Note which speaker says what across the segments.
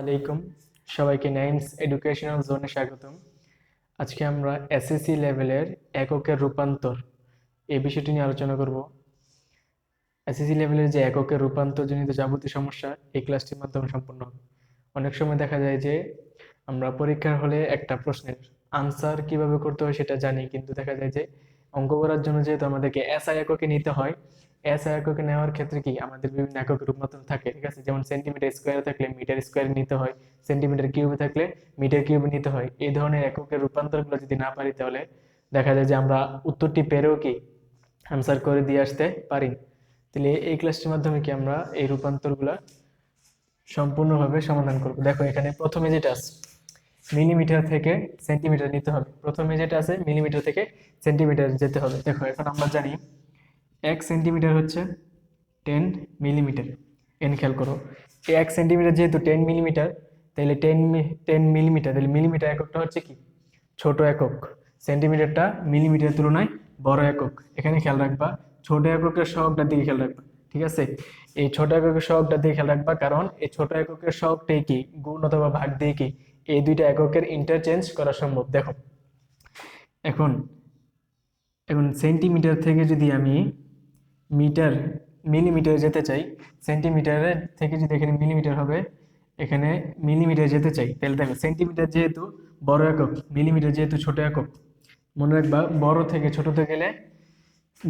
Speaker 1: আলাইকুম সবাইকে nines educational জোনে স্বাগতম। আজকে আমরা এসএসসি লেভেলের এককের রূপান্তর এই বিষয়টি নিয়ে আলোচনা করব। এসএসসি লেভেলের যে এককের রূপান্তরজনিত যাবতীয় সমস্যা, এই ক্লাসটির মাধ্যমে সম্পূর্ণ হবে। অনেক সময় দেখা যায় যে আমরা পরীক্ষার হলে একটা প্রশ্নের আনসার কীভাবে করতে হয় সেটা জানি, কিন্তু দেখা যায় যে অঙ্ক করার জন্য যেহেতু আমাদেরকে এসআই এককে নিতে হয় এসআই এককে নেওয়ার ক্ষেত্রে কি আমাদের বিভিন্ন একক রূপান্তর থাকে, ঠিক আছে? যেমন সেন্টিমিটার স্কোয়ারে থাকলে মিটার স্কোয়ারে নিতে হয় সেন্টিমিটার কিউবে থাকলে মিটার কিউবে নিতে হয়। এই ধরনের এককের রূপান্তরগুলো যদি না পারি তাহলে দেখা যায় যে আমরা উত্তরটি পেরেও কি আনসার করে দিয়ে আসতে পারি। তাহলে এই ক্লাসটির মাধ্যমে কি আমরা এই রূপান্তরগুলো সম্পূর্ণভাবে সমাধান করব। দেখো, এখানে প্রথমে যেটা আছে মিলিমিটার থেকে সেন্টিমিটার নিতে হবে। প্রথমে যেটা আছে মিলিমিটার থেকে সেন্টিমিটার যেতে হবে। দেখো, এখন আমরা জানি এক সেন্টিমিটার হচ্ছে টেন মিলিমিটার এন খেয়াল করো। এক সেন্টিমিটার যেহেতু টেন মিলিমিটার তাহলে টেন টেন মিলিমিটার তাহলে মিলিমিটার এককটা হচ্ছে কি? ছোট একক। সেন্টিমিটারটা মিলিমিটারের তুলনায় বড় একক। এখানে খেয়াল রাখবা, ছোট এককের সহগটার দিকে খেয়াল রাখবা, ঠিক আছে? এই ছোট এককের সহগটার দিকে খেয়াল রাখবা, কারণ এই ছোট এককের সহগটাই কি? গুণ অথবা ভাগ দিয়ে কি? এই দুইটা এককের ইন্টারচেঞ্জ করা সম্ভব। দেখো, এখন এখন সেন্টিমিটার থেকে যদি আমি মিটার মিলিমিটারে যেতে চাই সেন্টিমিটারের থেকে যদি এখানে মিলিমিটার হবে, এখানে মিলিমিটার যেতে চাই, তাহলে দেখো সেন্টিমিটার যেহেতু বড় একক, মিলিমিটার যেহেতু ছোট একক, মনে রাখবা বড় থেকে ছোটতে গেলে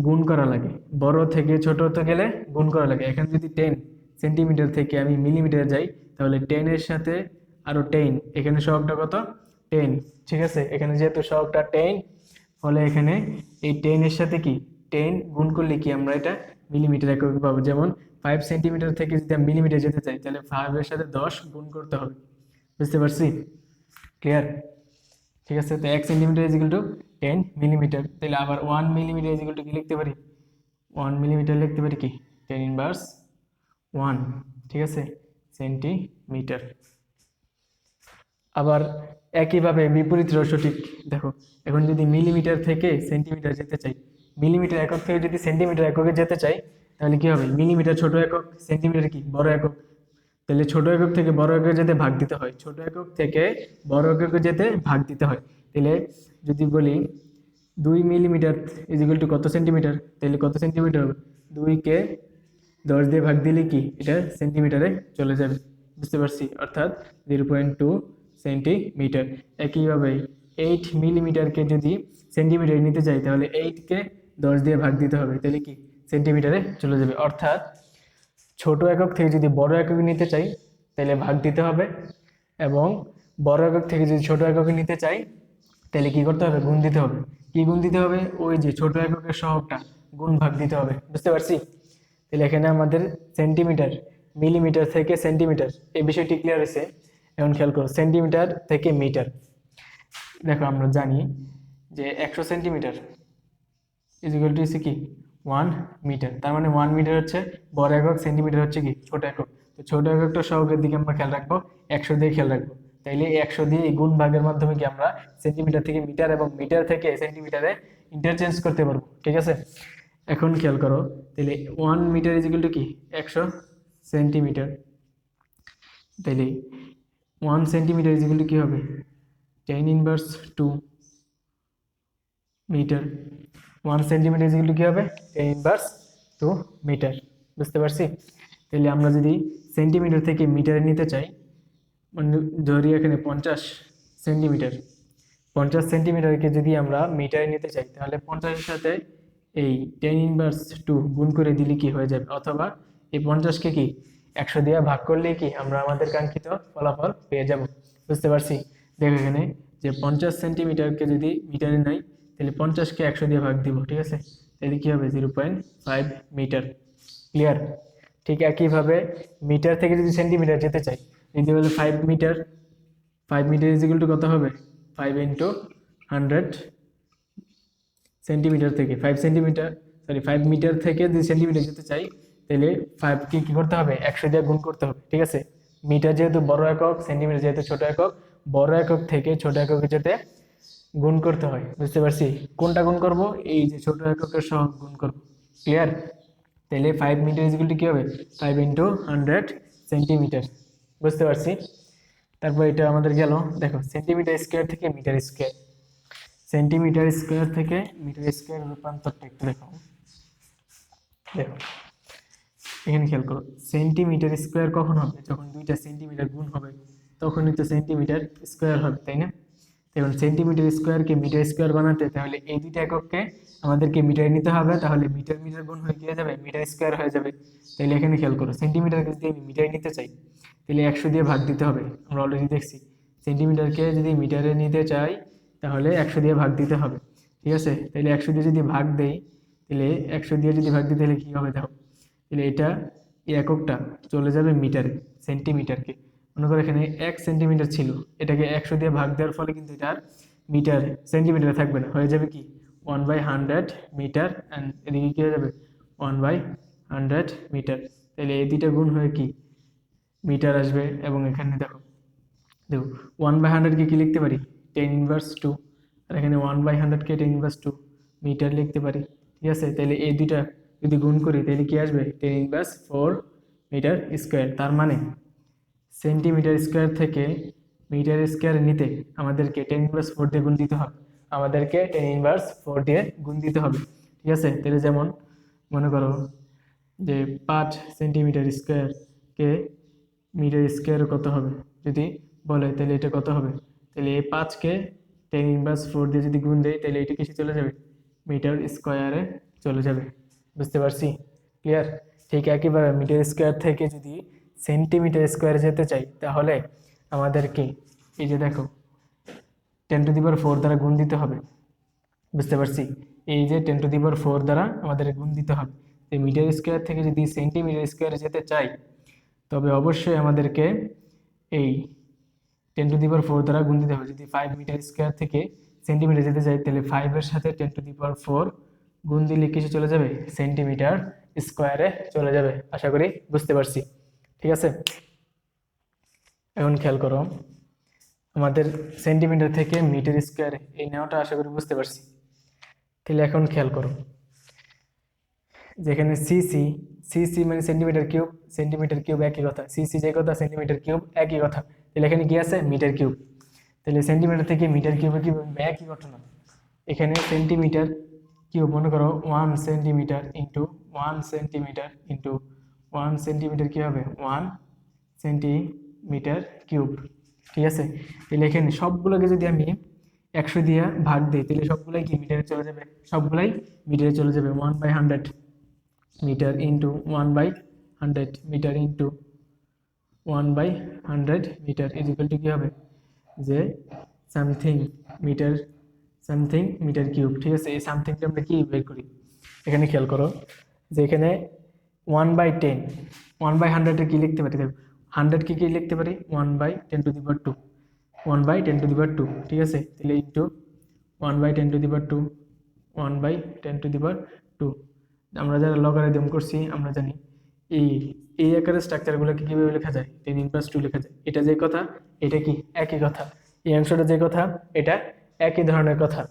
Speaker 1: গুণ করা লাগে, বড় থেকে ছোটতে গেলে গুণ করা লাগে। এখানে যদি টেন সেন্টিমিটার থেকে আমি মিলিমিটার যাই, তাহলে টেনের সাথে আরও টেন এখানে সহগটা কত? টেন ঠিক আছে? এখানে যেহেতু সহগটা টেন ফলে এখানে এই টেনের সাথে কি? টেন গুণ করলে কি আমরা এটা মিলিমিটার একক পাবো? যেমন ফাইভ সেন্টিমিটার থেকে যদি আমি মিলিমিটার যেতে চাই, তাহলে ফাইভের সাথে দশ গুণ করতে হবে। বুঝতে পারছি? ক্লিয়ার ঠিক আছে, তো এক centimetre equal to ten millimetre তাহলে আবার ওয়ান মিলিমিটার ইজিক্যাল টু কি লিখতে পারি? ওয়ান মিলিমিটার লিখতে পারি কি? টেন ইনভার্স ওয়ান ঠিক আছে? সেন্টিমিটার আবার একইভাবে বিপরীত রস সঠিক দেখো, এখন যদি মিলিমিটার থেকে সেন্টিমিটার যেতে চাই মিলিমিটার একক থেকে যদি সেন্টিমিটার এককে যেতে চাই, তাহলে কি হবে? মিলিমিটার ছোট একক, সেন্টিমিটার কি? বড় একক। তাহলে ছোট একক থেকে বড় একক যেতে ভাগ দিতে হয়। ছোট একক থেকে বড় এককে যেতে ভাগ দিতে হয়। তাহলে যদি বলি দুই মিলিমিটার ইজিক্যাল টু কত সেন্টিমিটার? তাহলে কত সেন্টিমিটার হবে? দুইকে দশ দিয়ে ভাগ দিলে কি? এটা সেন্টিমিটারে চলে যাবে। বুঝতে পারছি? অর্থাৎ জিরো পয়েন্ট টু সেন্টিমিটার। একইভাবে এইট মিলিমিটারকে যদি সেন্টিমিটারে নিতে চাই, তাহলে এইটকে দশ দিয়ে ভাগ দিতে হবে, তাহলে কি? সেন্টিমিটারে চলে যাবে। অর্থাৎ ছোট একক থেকে যদি বড় একক নিতে চাই, তাহলে ভাগ দিতে হবে এবং বড় একক থেকে যদি ছোট একক নিতে চাই, তাহলে কি করতে হবে? গুণ দিতে হবে। কি গুণ দিতে হবে? ওই যে ছোট এককের সহগটা, গুণ ভাগ দিতে হবে। বুঝতে পারছি? তাহলে এখানে আমাদের সেন্টিমিটার মিলিমিটার থেকে সেন্টিমিটার এই বিষয়টি ক্লিয়ার হয়েছে। এখন খেয়াল করো সেন্টিমিটার থেকে মিটার দেখো, আমরা জানি যে একশো সেন্টিমিটার ইজিক্যাল টু কি? ওয়ান মিটার তার মানে ওয়ান মিটার হচ্ছে বড় একক সেন্টিমিটার হচ্ছে কি? ছোট একক। তো ছোট এককটা সহগের দিকে আমরা খেয়াল রাখব, একশো দিয়ে খেয়াল রাখব। তাইলে একশো দিয়ে গুণ ভাগের মাধ্যমে কি আমরা সেন্টিমিটার থেকে মিটার এবং মিটার থেকে সেন্টিমিটারে ইন্টারচেঞ্জ করতে পারব। ঠিক আছে? এখন খেয়াল করো তাহলে ওয়ান মিটার ইজিক্যাল টু কি? একশো সেন্টিমিটার তাইলে ওয়ান সেন্টিমিটার ইজিক্যাল টু কী হবে? Ten inverse two metre one centimetre equal to কী হবে? টেন ইনভার্স টু মিটার বুঝতে পারছি? তাহলে আমরা যদি সেন্টিমিটার থেকে মিটারে নিতে চাই মানে ধরি এখানে পঞ্চাশ সেন্টিমিটার পঞ্চাশ সেন্টিমিটারকে যদি আমরা মিটারে নিতে চাই, তাহলে পঞ্চাশের সাথে এই টেন ইনভার্স টু গুণ করে দিলে কি হয়ে যাবে? অথবা এই পঞ্চাশকে কি একশো দিয়ে ভাগ করলে কি আমরা আমাদের কাঙ্ক্ষিত ফলাফল পেয়ে যাব? বুঝতে পারছি? দেখো এখানে যে পঞ্চাশ সেন্টিমিটারকে যদি মিটারে নাই তাহলে পঞ্চাশকে একশো দিয়ে ভাগ দিব, ঠিক আছে? তাহলে কী হবে? Zero point five metre. Clear ঠিক একইভাবে মিটার থেকে যদি সেন্টিমিটার যেতে চাই যদি বলে five metre five metre equal to কত হবে? ফাইভ ইন্টু হান্ড্রেড সেন্টিমিটার থেকে। Five centimetre sorry five metre থেকে যদি সেন্টিমিটার যেতে চাই, তাহলে ফাইভকে কী করতে হবে? একশো দিয়ে গুণ করতে হবে, ঠিক আছে? মিটার যেহেতু বড় একক সেন্টিমিটার যেহেতু ছোট একক, বড় একক থেকে ছোট এককে যেতে গুণ করতে হয়, বুঝতে পারছি? কোনটা গুণ করব? এই যে ছোট এককের সহ গুণ করব। ক্লিয়ার তাহলে ফাইভ মিটার ইজিক্যাল কী হবে? ফাইভ ইন্টু হান্ড্রেড সেন্টিমিটার বুঝতে পারছি? তারপর এটা আমাদের গেল, দেখো সেন্টিমিটার স্কোয়ার থেকে মিটার স্কোয়ার সেন্টিমিটার স্কোয়ার থেকে মিটার স্কোয়ার রূপান্তরটা একটু দেখো। দেখো, এখানে খেয়াল করো সেন্টিমিটার স্কোয়ার কখন হবে? যখন দুইটা সেন্টিমিটার গুণ হবে, তখনই তো সেন্টিমিটার স্কোয়ার হবে, তাই না? এখন সেন্টিমিটার স্কোয়ারকে মিটার স্কোয়ার বানাতে তাহলে এই দুইটা একককে আমাদেরকে মিটারে নিতে হবে। তাহলে মিটার মিটার গুণ হয়ে গিয়ে যাবে মিটার স্কোয়ার হয়ে যাবে। তাহলে এখানে খেয়াল করো সেন্টিমিটারকে যদি আমি মিটারে নিতে চাই, তাহলে একশো দিয়ে ভাগ দিতে হবে। আমরা অলরেডি দেখছি সেন্টিমিটারকে যদি মিটারে নিতে চাই, তাহলে একশো দিয়ে ভাগ দিতে হবে। ঠিক আছে? তাহলে একশো দিয়ে যদি ভাগ দেই, তাহলে একশো দিয়ে যদি ভাগ দিই, তাহলে কী হবে? দেখো, তাহলে এটা এককটা চলে যাবে মিটারে সেন্টিমিটারকে মনে করো এখানে এক সেন্টিমিটার ছিল। এটাকে একশো দিয়ে ভাগ দেওয়ার ফলে কিন্তু এটা আর মিটার সেন্টিমিটারে থাকবে না। হয়ে যাবে কি? One by hundred metre and এদিকে কী হয়ে যাবে? ওয়ান বাই হান্ড্রেড মিটার তাহলে এই দুইটা গুণ হয়ে কি? মিটার আসবে এবং এখানে দেখো দেখো ওয়ান বাই হান্ড্রেডকে কী লিখতে পারি? টেন ইনভার্স টু আর এখানে ওয়ান বাই হান্ড্রেডকে টেন ইনভার্স টু মিটার লিখতে পারি। ঠিক আছে? তাহলে এই দুইটা যদি গুণ করি, তাহলে কী আসবে? Ten inverse four metre square তার মানে সেন্টিমিটার স্কোয়ার থেকে মিটার স্কোয়ার নিতে আমাদেরকে টেন ইনভার্স ফোর দিয়ে গুণ দিতে হবে। আমাদেরকে টেন ইনভার্স ফোর দিয়ে গুণ দিতে হবে। ঠিক আছে? তাহলে যেমন মনে করো যে পাঁচ সেন্টিমিটার স্কোয়ারকে মিটার স্কোয়ার কত হবে? যদি বলে তাহলে এটা কত হবে? তাহলে এই পাঁচকে টেন ইনভার্স ফোর দিয়ে যদি গুণ দেয় তাহলে এটা কিসে চলে যাবে? মিটার স্কোয়ারে চলে যাবে। বুঝতে পারছি? ক্লিয়ার? ঠিক একইভাবে মিটার স্কোয়ার থেকে যদি সেন্টিমিটার স্কোয়ারে যেতে চাই, তাহলে আমাদেরকে এই যে দেখো টেন টু দি ফোর দ্বারা গুণ দিতে হবে। বুঝতে পারছি? এই যে টেন টু দি ফোর দ্বারা আমাদের গুণ দিতে হবে। এই মিটার স্কোয়ার থেকে যদি সেন্টিমিটার স্কোয়ারে যেতে চাই, তবে অবশ্যই আমাদেরকে এই টেন টু দি ফোর দ্বারা গুণ দিতে হবে। যদি ফাইভ মিটার স্কোয়ার থেকে সেন্টিমিটার যেতে চাই, তাহলে ফাইভের সাথে টেন টু দি ফোর গুণ দিলে কিছু চলে যাবে? সেন্টিমিটার স্কোয়ারে চলে যাবে। আশা করি বুঝতে পারছি। ঠিক আছে? এখন খেয়াল করো, আমাদের সেন্টিমিটার থেকে মিটার স্কোয়ার এই নেওয়াটা আশা করি বুঝতে পারছি। তাহলে এখন খেয়াল করো, যেখানে সিসি সিসি মানে সেন্টিমিটার কিউব সেন্টিমিটার কিউব একই কথা সিসি যে কথা সেন্টিমিটার কিউব একই কথা। তাহলে এখানে কি আছে? মিটার কিউব তাহলে সেন্টিমিটার থেকে মিটার কিউবে কি একই ঘটনা। এখানে সেন্টিমিটার কিউব মনে করো one centimetre into one centimetre into one centimetre কী হবে? ওয়ান সেন্টিমিটার কিউব ঠিক আছে? তাহলে এখানে সবগুলোকে যদি আমি একশো দিয়ে ভাগ দিই, তাহলে সবগুলাই কি? মিটারে চলে যাবে। সবগুলাই মিটারে চলে যাবে। One by hundred metre into one by hundred metre into one by hundred metre equal to কী হবে? যে something metre something metre cube ঠিক আছে? এই সামথিংটা আমরা কি বের করি? এখানে খেয়াল করো যে এখানে one by ten one by হান্ড্রেডে কী লিখতে পারি? দেখো হান্ড্রেডকে কী লিখতে পারি? One by ten to the power two one by ten to the power two ঠিক আছে? তাহলে into one by ten to the power two one by ten to the power two আমরা যারা লগারিদম করছি, আমরা জানি এই এই আকারের স্ট্রাকচারগুলোকে কীভাবে লেখা যায়? টেন ইনভার্স টু লেখা যায়। এটা যে কথা, এটা কি? একই কথা। এই অংশটা যে কথা, এটা একই ধরনের কথা।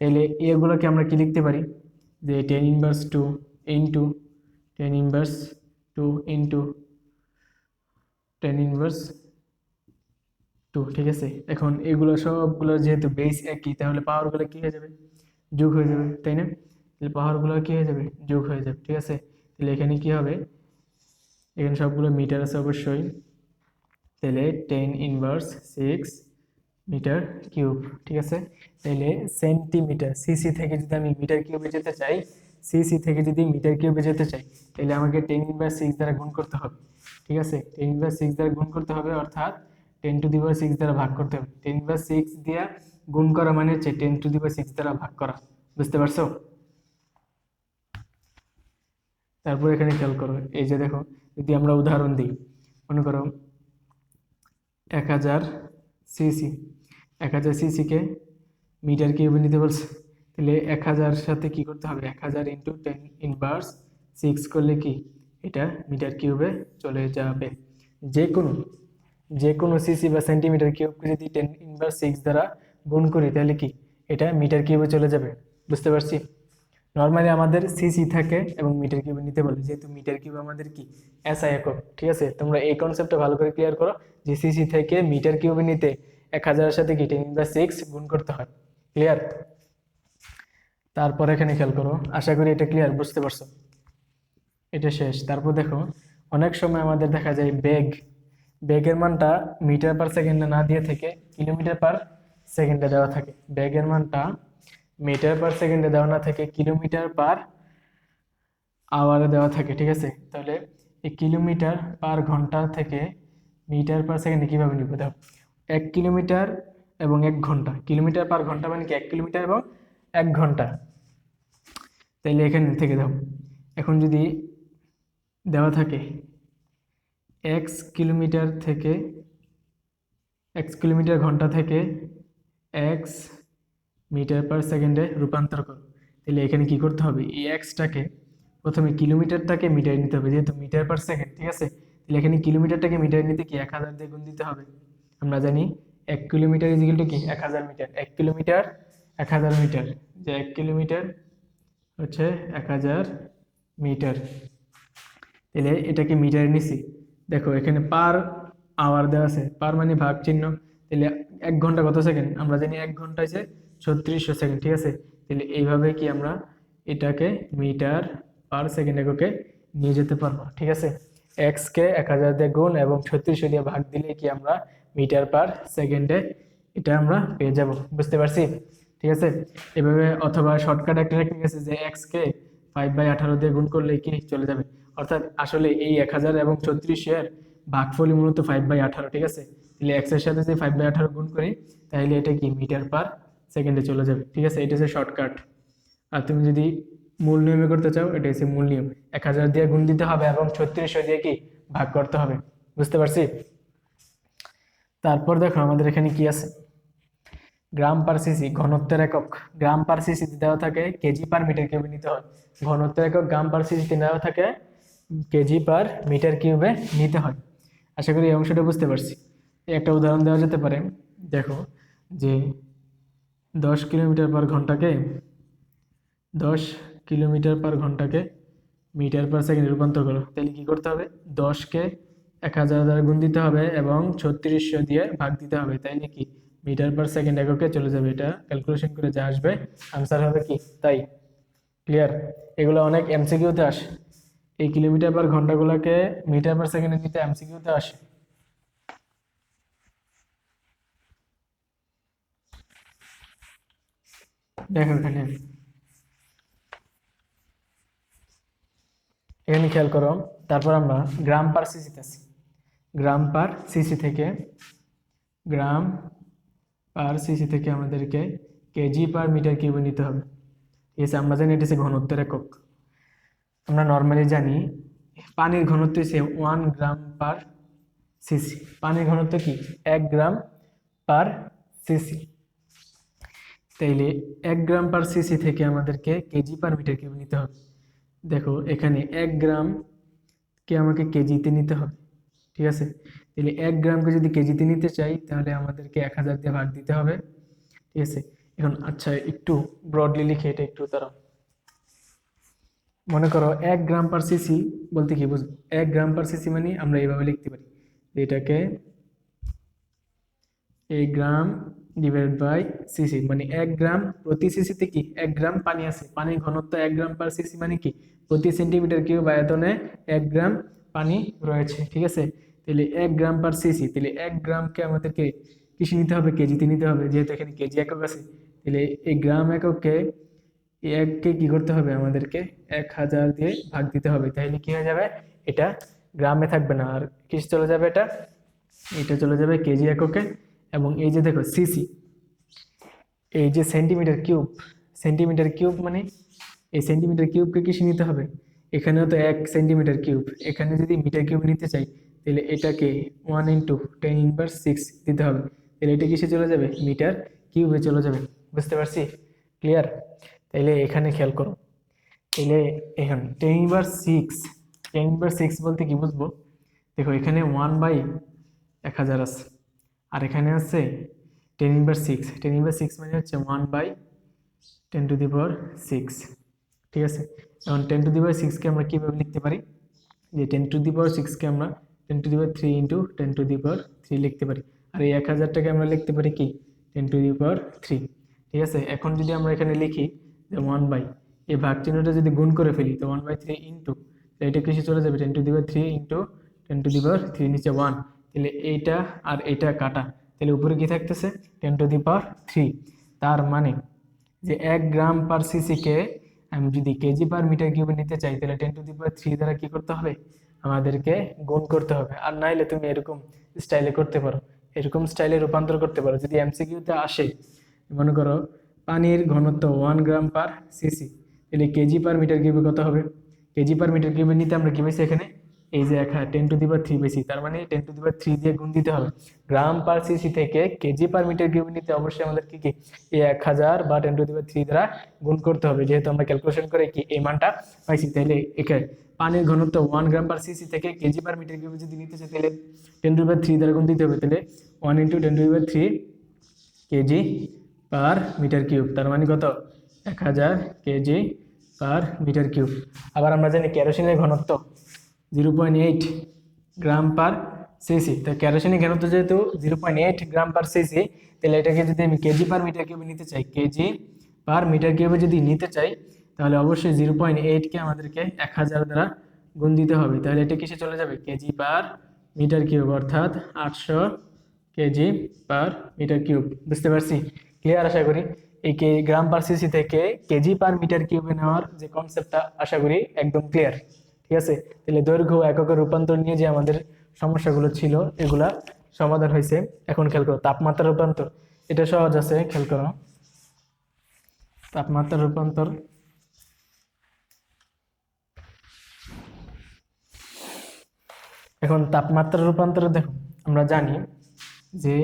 Speaker 1: তাহলে এগুলোকে আমরা কি লিখতে পারি? যে ten inverse two into ten inverse two into ten inverse two ঠিক আছে? এখন এগুলো সবগুলো যেহেতু বেস একই, তাহলে পাওয়ারগুলো কী হয়ে যাবে? যোগ হয়ে যাবে, তাই না? তাহলে পাওয়ারগুলো কী হয়ে যাবে? যোগ হয়ে যাবে, ঠিক আছে? তাহলে এখানে কি হবে? এখানে সবগুলো মিটার আছে অবশ্যই। তাহলে ten inverse six metre cube ঠিক আছে? তাহলে সেন্টিমিটার সিসি থেকে যদি আমি মিটার কিউবে যেতে চাই সিসি থেকে যদি মিটার কিউবে যেতে চাই, তাহলে আমাকে টেন ইনভার্স সিক্স দ্বারা গুণ করতে হবে। ঠিক আছে? টেন ইনভার্স সিক্স দ্বারা গুণ করতে হবে, অর্থাৎ ten to the power six দ্বারা ভাগ করতে হবে। টেন ইনভার্স সিক্স দিয়ে গুণ করা মানে হচ্ছে ten to the power six দ্বারা ভাগ করা। বুঝতে পারছ? তারপর এখানে খেয়াল করো, এই যে দেখো, যদি আমরা উদাহরণ দিই, মনে করো এক হাজার সিসি এক হাজার সিসিকে মিটার কিউবে নিতে বলছে। তাহলে এক হাজার সাথে কি করতে হবে? এক হাজার ইন্টু টেন ইনভার্স সিক্স করলে কি? এটা মিটার কিউবে চলে যাবে। যে কোনো যে কোনো সিসি বা সেন্টিমিটার কিউবকে যদি টেন ইনভার্স সিক্স দ্বারা গুণ করি, তাহলে কি? এটা মিটার কিউবে চলে যাবে। বুঝতে পারছি? নর্মালি আমাদের সিসি থাকে এবং মিটার কিউবে নিতে বলে। যেহেতু মিটার কিউব আমাদের কি? এসআই একক। ঠিক আছে? তোমরা এই কনসেপ্টটা ভালো করে ক্লিয়ার করো যে সিসি থেকে মিটার কিউবে নিতে এক হাজারের সাথে কি টেন ইনভার্স সিক্স গুণ করতে হয়? ক্লিয়ার তারপর এখানে খেয়াল করো। আশা করি এটা ক্লিয়ার বুঝতে পারছ? এটা শেষ। তারপর দেখো, অনেক সময় আমাদের দেখা যায় বেগ বেগের মানটা মিটার পার সেকেন্ডে না দিয়ে থেকে কিলোমিটার পার সেকেন্ডে দেওয়া থাকে। বেগের মানটা মিটার পার সেকেন্ডে দেওয়া না থেকে কিলোমিটার পার আওয়ারে দেওয়া থাকে, ঠিক আছে? তাহলে এই কিলোমিটার পার ঘণ্টা থেকে মিটার পার সেকেন্ডে কীভাবে নিব? দেখো, এক কিলোমিটার এবং এক ঘণ্টা। কিলোমিটার পার ঘণ্টা মানে কি? এক কিলোমিটার এবং এক ঘণ্টা। তাইলে এখানে থেকে দাও। এখন যদি দেওয়া থাকে এক্স কিলোমিটার থেকে এক্স কিলোমিটার ঘণ্টা থেকে এক্স মিটার পার সেকেন্ডে রূপান্তর করো। তাহলে এখানে কি করতে হবে? এই এক্সটাকে প্রথমে কিলোমিটারটাকে মিটার নিতে হবে। যেহেতু মিটার পার সেকেন্ড, ঠিক আছে? তাহলে এখানে কিলোমিটারটাকে মিটার নিতে কি? এক হাজার দিয়ে গুণ দিতে হবে। আমরা জানি এক কিলোমিটার ইজিক্যাল টু কি? এক হাজার মিটার। এক কিলোমিটার এক হাজার মিটার, যে এক কিলোমিটার হচ্ছে এক হাজার মিটার। তাহলে এটাকে মিটারে নিছি। দেখো, এখানে পার আওয়ার দেওয়া আছে। পার মানে ভাগ চিহ্ন। তাহলে এক ঘণ্টা কত সেকেন্ড? আমরা জানি এক ঘণ্টা হচ্ছে ছত্রিশশো সেকেন্ড, ঠিক আছে? তাহলে এইভাবে কি আমরা এটাকে মিটার পার সেকেন্ড এককে নিয়ে যেতে পারব, ঠিক আছে? এক্সকে এক হাজার দিয়ে গুণ এবং ছত্রিশশো দিয়ে ভাগ দিলে কি আমরা মিটার পার সেকেন্ডে এটা আমরা পেয়ে যাব, বুঝতে পারছি? ঠিক আছে? এভাবে অথবা শর্টকাট একটা টেকনিক আছে যে এক্সকে ফাইভ বাই আঠারো দিয়ে গুণ করলে কি চলে যাবে? অর্থাৎ আসলে এই এক হাজার এবং ছত্রিশের ভাগফলই মূলত ফাইভ বাই আঠারো, ঠিক আছে? তাহলে এক্সের সাথে যদি ফাইভ বাই আঠারো গুণ করি, তাহলে এটা কি? মিটার পার সেকেন্ডে চলে যাবে, ঠিক আছে? এটা হচ্ছে শর্টকাট আর তুমি যদি মূল নিয়মে করতে চাও, এটা হচ্ছে মূল নিয়ম। এক হাজার দিয়ে গুণ দিতে হবে এবং ছত্রিশশো দিয়ে কি? ভাগ করতে হবে। বুঝতে পারছি? তারপর দেখো আমাদের এখানে কি আছে? গ্রাম পার সিসি, ঘনত্বের একক। গ্রাম পার সিসি দেওয়া থাকে কেজি পার মিটার কিউবে নিতে হয়। ঘনত্বের একক গ্রাম পার সিসি দেওয়া থাকে কেজি পার মিটার কিউবে নিতে হয়। আশা করি এই অংশটা বুঝতে পারছি। একটা উদাহরণ দেওয়া যেতে পারে। দেখো যে দশ কিলোমিটার পার ঘন্টাকে, দশ কিলোমিটার পার ঘন্টাকে মিটার পার সেকেন্ড রূপান্তর করো। তাহলে কী করতে হবে? দশকে এক হাজার দ্বারা গুণ দিতে হবে এবং ছত্রিশশো দিয়ে ভাগ দিতে হবে। তাই নাকি? মিটার পার সেকেন্ড এককে চলে যাবে এটা। ক্যালকুলেশন করে যা আসবে। আনসার হবে কি? তাই। ক্লিয়ার এগুলো অনেক এমসিকিউতে আসে। এই কিলোমিটার পার ঘন্টাগুলোকে মিটার পার সেকেন্ডে নিতে এমসিকিউতে আসে। দেখো এখানে। এখানে খেয়াল করো। তারপর আমরা গ্রাম পার সিসিতে আছি গ্রাম পার সিসি থেকে গ্রাম পার সিসি থেকে আমাদেরকে কেজি পার মিটার কিউবে নিতে হবে। ঠিক আছে আমরা জানি এটা হচ্ছে ঘনত্বের একক। আমরা নর্মালি জানি পানির ঘনত্ব হচ্ছে ওয়ান গ্রাম পার সিসি পানির ঘনত্ব কি? এক গ্রাম পার সিসি তাইলে এক গ্রাম পার সিসি থেকে আমাদেরকে কেজি পার মিটার কিউব নিতে হবে। দেখো, এখানে এক গ্রাম কে আমাকে কেজিতে নিতে হবে। ঠিক আছে? তাহলে এক গ্রামকে যদি কেজিতে নিতে চাই, তাহলে আমাদেরকে এক হাজার দিয়ে ভাগ দিতে হবে। ঠিক আছে? এখন আচ্ছা একটু ব্রডলি লিখে এটা একটু তারা মনে করো এক গ্রাম পার সিসি বলতে কি বুঝব এক গ্রাম পার সিসি মানে আমরা এইভাবে লিখতে পারি। এটাকে এই গ্রাম ডিভাইড বাই সিসি মানে এক গ্রাম প্রতি সিসিতে কি? এক গ্রাম পানি আছে। পানির ঘনত্ব এক গ্রাম পার সিসি মানে কি? প্রতি সেন্টিমিটার কিউব আয়তনে এক গ্রাম পানি রয়েছে। ঠিক আছে? তাহলে এক গ্রাম পার সিসি তাহলে এক গ্রামকে আমাদেরকে কিসে নিতে হবে, কেজিতে নিতে হবে, যেহেতু এখানে কেজি একক আছে, তাহলে এই গ্রাম এককে এককে কি করতে হবে? আমাদেরকে এক হাজার দিয়ে ভাগ দিতে হবে, তাহলে কি হয়ে যাবে? এটা গ্রামে থাকবে না, আর কিস চলে যাবে এটা এটা চলে যাবে কেজি এককে, এবং এই যে দেখো সিসি এই যে সেন্টিমিটার কিউব সেন্টিমিটার কিউব মানে এই সেন্টিমিটার কিউবকে কিসে নিতে হবে, এখানেও তো এক সেন্টিমিটার কিউব এখানে যদি মিটার কিউব নিতে চাই তাহলে এটাকে one into ten inverse six দিতে হবে। তাহলে এটা কিসে চলে যাবে? মিটার কিউবে চলে যাবে। বুঝতে পারছি? ক্লিয়ার তাইলে এখানে খেয়াল করো। তাহলে এখানে ten inverse six ten inverse six বলতে কি বুঝব? দেখো এখানে ওয়ান বাই এক হাজার আছে। আর এখানে আছে ten inverse six ten inverse six মানে হচ্ছে one by ten to the power six ঠিক আছে? এখন টেন টু দি পাওয়ার সিক্সকে আমরা কীভাবে লিখতে পারি? যে টেন টু দি পাওয়ার সিক্সকে আমরা ten to the power three into ten to the power three লিখতে পারি। আর এই এক হাজারটাকে আমরা লিখতে পারি কি? Ten to the power three ঠিক আছে? এখন যদি আমরা এখানে লিখি যে ওয়ান বাই এই ভাগ চিহ্নটা যদি গুণ করে ফেলি, তো ওয়ান বাই থ্রি ইন্টু এটা কিসে চলে যাবে? Ten to the power three into ten to the power three নিচে ওয়ান তাহলে এইটা আর এইটা কাটা। তাহলে উপরে কি থাকতেছে? Ten to the power three তার মানে যে এক গ্রাম পার সিসিকে আমি যদি কেজি পার মিটার কিউবে নিতে চাই, তাহলে ten to the power three দ্বারা কি করতে হবে? আমাদেরকে গুণ করতে হবে। আর নাইলে তুমি এরকম স্টাইলে করতে পারো। এরকম স্টাইলে রূপান্তর করতে পারো। যদি এমসিকিউতে আসে, মনে করো পানির ঘনত্ব ওয়ান গ্রাম পার সিসি তাহলে কেজি পার মিটার কিউবে কত হবে? কেজি পার মিটার কিউবে নিতে আমরা কি পেয়েছি এখানে? এই যে একা টেন টু দিবার থ্রি বেশি তার মানে টেন টু দিবার থ্রি দিয়ে গুণ দিতে হবে। গ্রাম পার সিসি থেকে কেজি পার মিটার কিউব নিতে অবশ্যই আমাদের কি কি? এই এক হাজার বা ten to the power three দ্বারা গুণ করতে হবে। যেহেতু আমরা ক্যালকুলেশন করে কি এই মানটা পাইছি, তাহলে এখানে পানির ঘনত্ব ওয়ান গ্রাম পার সিসি থেকে কেজি পার মিটার কিউব যদি নিতে চাই, তাহলে টেন টু থ্রি দ্বারা গুণ দিতে হবে, তাহলে one into ten to three KG per metre cube তার মানে কত? এক হাজার কেজি পার মিটার কিউব আবার আমরা জানি কেরোসিনের ঘনত্ব zero point eight gram per CC তো কেরোসিনের ঘনত্ব যেহেতু zero point eight gram per CC তাহলে এটাকে যদি আমি কেজি পার মিটার কিউবে নিতে চাই কেজি পার মিটার কিউবে যদি নিতে চাই তাহলে অবশ্যই জিরো পয়েন্ট এইটকে আমাদেরকে এক হাজার দ্বারা গুণ দিতে হবে। তাহলে এটা কিসে চলে যাবে? কেজি পার মিটার কিউব অর্থাৎ আটশো কেজি পার মিটার কিউব বুঝতে পারছি? ক্লিয়ার আশা করি। এই কে, গ্রাম পার সিসি থেকে কেজি পার মিটার কিউবে নেওয়ার যে কনসেপ্টটা আশা করি একদম ক্লিয়ার ঠিক আছে? তাহলে দৈর্ঘ্য এককের রূপান্তর নিয়ে যে আমাদের সমস্যাগুলো ছিল, এগুলা সমাধান হয়েছে। এখন খেয়াল করো, তাপমাত্রা রূপান্তর। এটা সহজ আছে, খেয়াল করো। তাপমাত্রা রূপান্তর এখন তাপমাত্রা রূপান্তরে দেখো, আমরা জানি যে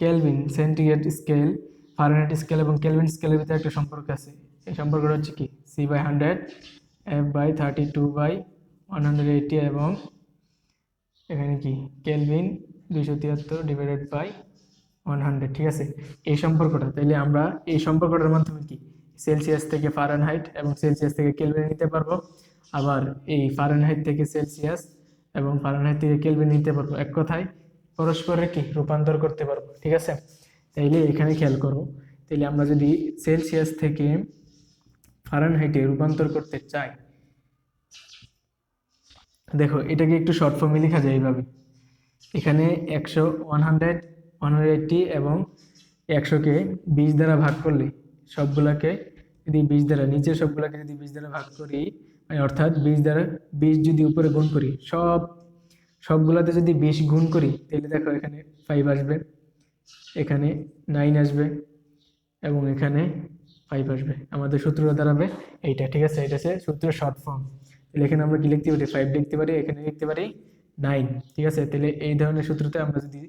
Speaker 1: Kelvin centigrade scale Fahrenheit scale এবং কেলভিন স্কেলের ভিতরে একটা সম্পর্ক আছে। এই সম্পর্কটা হচ্ছে কি? C by hundred F by thirty two by one hundred eighty এবং এখানে কি? কেলভিন দুইশো তিয়াত্তর ডিভাইডেড বাই ওয়ান হান্ড্রেড ঠিক আছে? এই সম্পর্কটা, তাইলে আমরা এই সম্পর্কটার মাধ্যমে কি? সেলসিয়াস থেকে ফারেনহাইট এবং সেলসিয়াস থেকে কেলভিন নিতে পারব। আবার এই ফারেনহাইট থেকে সেলসিয়াস এবং ফারেনহাইট থেকে কেলভিন নিতে পারব। এক কথায় পরস্পরের কি রূপান্তর করতে পারব? ঠিক আছে? তাইলে এখানে খেয়াল করো। তাইলে আমরা যদি সেলসিয়াস থেকে ফারেনহাইটে রূপান্তর করতে চাই, দেখো, এটাকে একটু শর্ট ফর্মে লেখা যায় এইভাবে। এখানে একশো one hundred one hundred eighty এবং একশোকে বিশ দ্বারা ভাগ করলে সবগুলাকে যদি বিশ দ্বারা, নিচে সবগুলাকে যদি বিশ দ্বারা ভাগ করি অর্থাৎ বিশ দ্বারা বিশ যদি উপরে গুণ করি, সব, সবগুলাতে যদি বিশ গুণ করি, তাহলে দেখো এখানে ফাইভ আসবে, এখানে নাইন আসবে এবং এখানে ফাইভ আসবে। আমাদের সূত্রটা দাঁড়াবে এইটা, ঠিক আছে? এটা হচ্ছে সূত্রের শর্ট ফর্ম এখানে আমরা কি লিখতে পারি? ফাইভ লিখতে পারি, এখানে লিখতে পারি নাইন ঠিক আছে? তাহলে এই ধরনের সূত্রতে আমরা যদি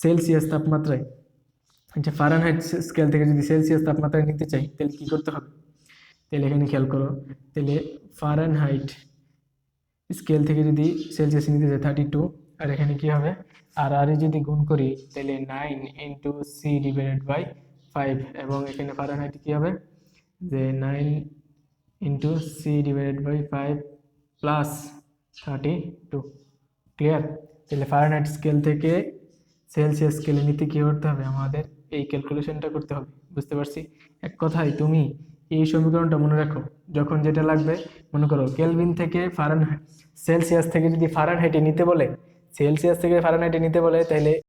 Speaker 1: সেলসিয়াস তাপমাত্রায় আচ্ছা ফারেনহাইট স্কেল থেকে যদি সেলসিয়াস তাপমাত্রায় নিতে চাই, তাহলে কি করতে হবে? তাহলে এখানে খেয়াল করো, তাহলে ফারেনহাইট স্কেল থেকে যদি সেলসিয়াস নিতে যায় থার্টি টু আর এখানে কী হবে? আর আর যদি গুণ করি, তাহলে nine into C divided by five এবং এখানে ফারেনহাইট কী হবে? যে nine into C divided by five plus thirty two clear তাহলে ফারেনহাইট স্কেল থেকে সেলসিয়াস স্কেলে নিতে কী করতে হবে? আমাদের এই ক্যালকুলেশনটা করতে হবে, বুঝতে পারছি? এক কথায় তুমি এই সমীকরণটা মনে রাখো। যখন যেটা লাগবে, মনে করো, কেলভিন থেকে ফারেনহাইট সেলসিয়াস থেকে যদি ফারেনহাইটে নিতে বলে, সেলসিয়াস থেকে ফারেনহাইটে নিতে বলে, তাহলে